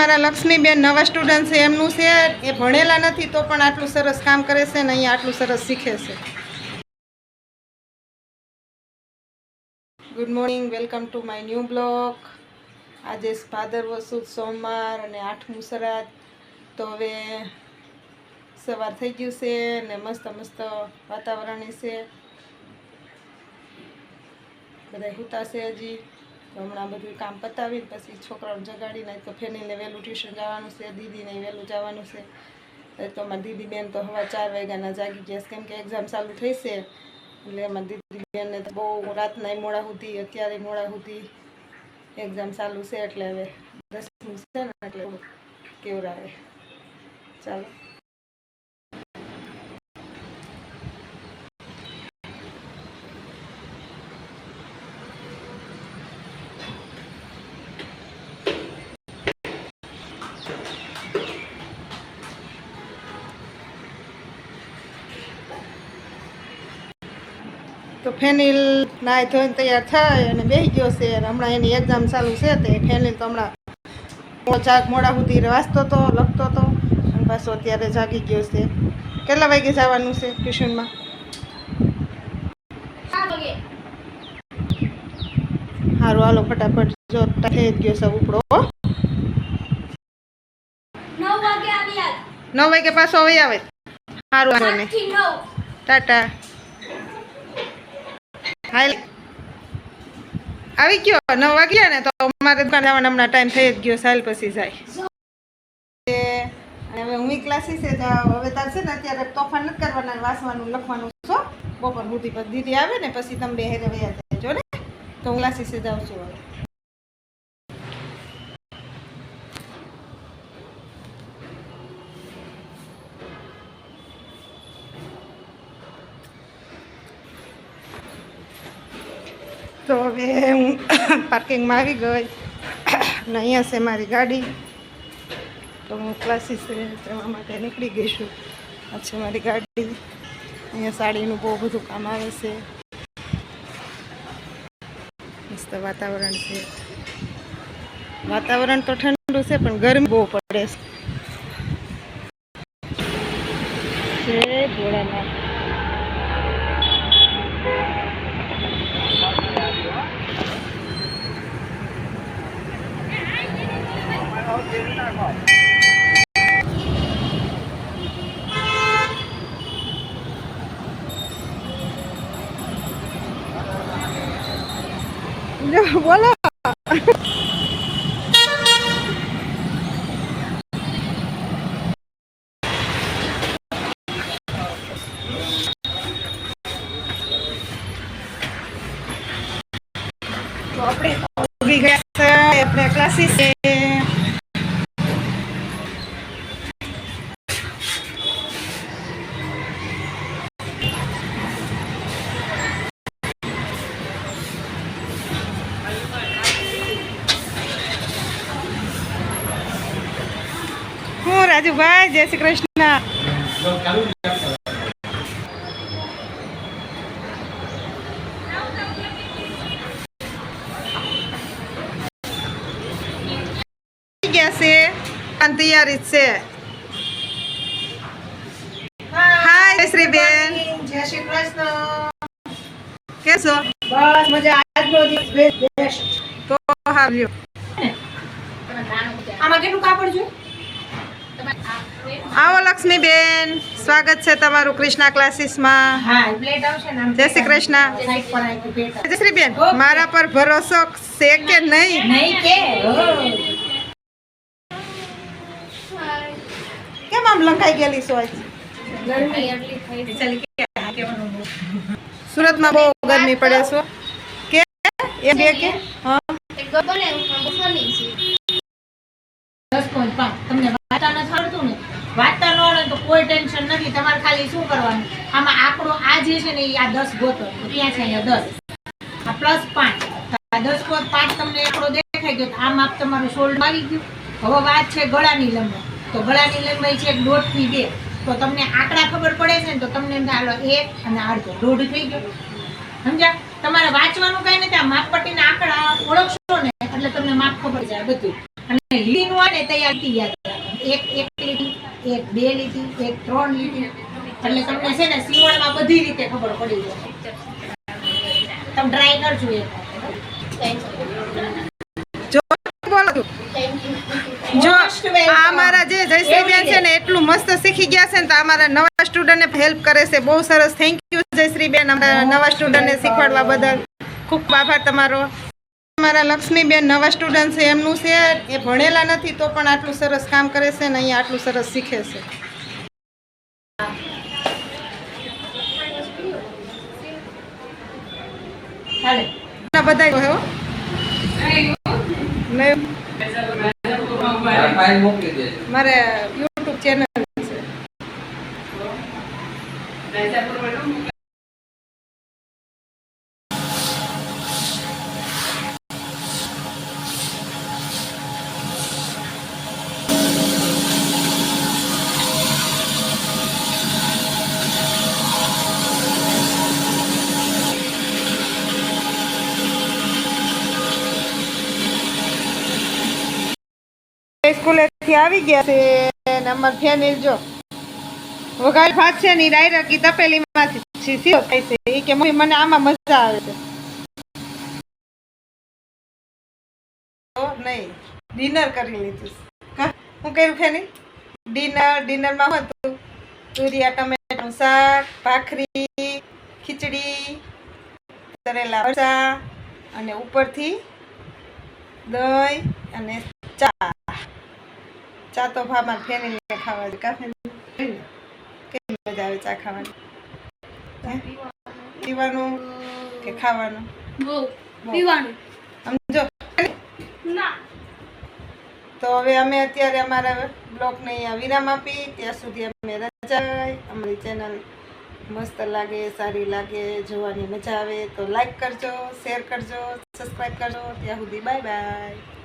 અમારા લક્ષ્મીબેન નવા સ્ટુડન્ટ છે, એમનું છે, એ ભણેલા નથી તો પણ આટલું સરસ કામ કરે છે ને અહીંયા આટલું સરસ શીખે છે. Good morning welcome to my new blog આજે ફાધર વસુદ સોમવાર અને આઠમું સરાદ તો હવે સવાર થઈ ગયું છે ને મસ્ત મસ્ત વાતાવરણ છે. બધા હુતા છે હજી. તો હમણાં બધું કામ પતાવી પછી છોકરાઓને જગાડીને તો ફેનીને વહેલું ટ્યુશન જવાનું છે, દીદીને વહેલું જવાનું છે. તો અમારી દીદી બેન તો હવા ચાર વાગ્યાના જાગી ગયા કેમ કે એક્ઝામ ચાલુ થઈ છે, એટલે અમારી દીદી બેનને બહુ રાતના મોડા સુધી, અત્યારે મોડા સુધી એક્ઝામ ચાલુ છે, એટલે હવે દસમું છે ને, એટલે કેવરાવે. ચાલો. તો ફેનિલ નાય ધોઈને તૈયાર થાય અને બેસી ગયો છે અને હમણાં એની એક્ઝામ ચાલુ છે તે ફેનિલ તો હમણાં જાગ મોડા સુધી વાંચતો હતો લખતો હતો અને પાછો અત્યારે જાગી ગયો છે. કેટલા વાગે જવાનું છે ટ્યુશનમાં? સારું હાલો ફટાફટ જો થઈ જ ગયો છે ઉપડો. નવ વાગે પાછો હવે આવે. સારું ટાટા. હાલ. આવી ગયો, નવ વાગ્યા ને તો અમારે દુકાન જવાનો હમણાં ટાઈમ થઈ જ ગયો સાહેલ પછી જાય. અને હવે હું ક્લાસીસે હવે તાર છે ને અત્યારે તોફાન નથી કરવાના, વાંચવાનું, લખવાનું છો. બપોર સુધી દીદી આવે ને, પછી તમે બે હેરે વયા જજો ને. તો હું ક્લાસીસે જાઉં છું હવે. તો હવે હું પાર્કિંગમાં આવી ગઈ. અને અહીંયા છે મારી ગાડી. તો હું ક્લાસીસ જવા માટે નીકળી ગઈ છું. આ છે મારી ગાડી. અહીંયા સાડીનું બહુ બધું કામ આવે છે. મસ્ત વાતાવરણ છે. વાતાવરણ તો ઠંડુ છે, પણ ગરમી બહુ પડે છે. ભોળાનાથ જો બોલો તો આપણે ઊભી ગયા છે આપણે ક્લાસીસ રાજુભાઈ જય શ્રી કૃષ્ણ. છે અને તૈયારી છે. હાય શ્રી બેન. જય શ્રી કૃષ્ણ. કેસો બસ મજા આજનો દિવસ બેસ્ટ તો હાલ્યો. આમાં કેટલું કાપડ છે? આવો લક્ષ્મીબેન. સ્વાગત છે તમારું કૃષ્ણા ક્લાસીસમાં. જય શ્રી કૃષ્ણ. જય શ્રી બેન મારા પર ભરોસો છે કે નહીં? કેમ આમ લંકાઈ ગયેલી છો સુરતમાં બહુ ગરમી પડે છો. કે? એ બે હા. તમને વાંચતા નથી ને વાતાવરણ હોય તો કોઈ ટેન્શન નથી. તમારે ખાલી શું કરવાનું? આમાં આંકડો આ જે છે ને એ આ દસ ગોતો. ત્યાં છે અહીંયા દસ. આ પ્લસ પાંચ. દસ ગોત પાંચ તમને આંકડો દેખાઈ ગયો આ માપ તમારું શોલ્ડ આવી ગયું. હવે વાત છે ગળાની લંબાઈ. તો ગળાની લંબાઈ છે દોઢથી બે. તો તમને આંકડા ખબર પડે છે ને તો તમને એમ થાય, એક અને અડધો. દોઢ થઈ ગયો. સમજ્યા? તમારે વાંચવાનું કઈ નથી. આ માપપટ્ટીના આંકડા ઓળખશો ને એટલે તમને માપ ખબર જાય બધું. અને લીટીનું હોય ને તૈયાર યાદ. એક એક લીટી એક બે લીટી એક ત્રણ લીટી. એટલે તમને છે ને સીવણમાં બધી રીતે ખબર પડી જાય. તમે ટ્રાય કરજો એક. જો બોલો તું. જો આ અમારા જે જયશ્રીબેન છે ને એટલું મસ્ત શીખી ગયા છે ને તો અમારા નવા સ્ટુડન્ટને હેલ્પ કરે છે. બહુ સરસ. થેન્ક યુ જયશ્રીબેન અમારા નવા સ્ટુડન્ટને શીખવાડવા બદલ. ખૂબ આભાર તમારો. અમારા લક્ષ્મીબેન નવા સ્ટુડન્ટ છે એમનું છે એ ભણેલા નથી તો પણ આટલું સરસ કામ કરે છે ને અહીંયા આટલું સરસ શીખે છે. બધા મારે સ્કૂલેથી આવી ગયા છે. અને અમાર ફેનિલ જો. ભાત છે ને ડાયરેક્ટ ઈ તપેલીમાંથી સીધો થાય છે. એ કે મને આમાં મજા આવે છે. નહીં, ડિનર કરી લીધું. હું કર્યું ફેની? ડિનર, ડિનરમાં હતું તુરિયા ટમેટાનું શાક, ભાખરી, ખીચડી તરેલા મરચા અને ઉપરથી દહીં અને ચા. ચા તો ભામાં ફેરીને ખાવા કેવી મજા આવે ચા ખાવાની? પીવાનું કે ખાવાનું? પીવાનું. સમજો તો હવે અમે અત્યારે અમારા બ્લોગને અહીંયા વિરામ આપી ત્યાં સુધી અમે રજા અમારી ચેનલ મસ્ત લાગે સારી લાગે જોવાની મજા આવે. તો લાઈક કરજો શેર કરજો સબસ્ક્રાઈબ કરજો. ત્યાં સુધી બાય બાય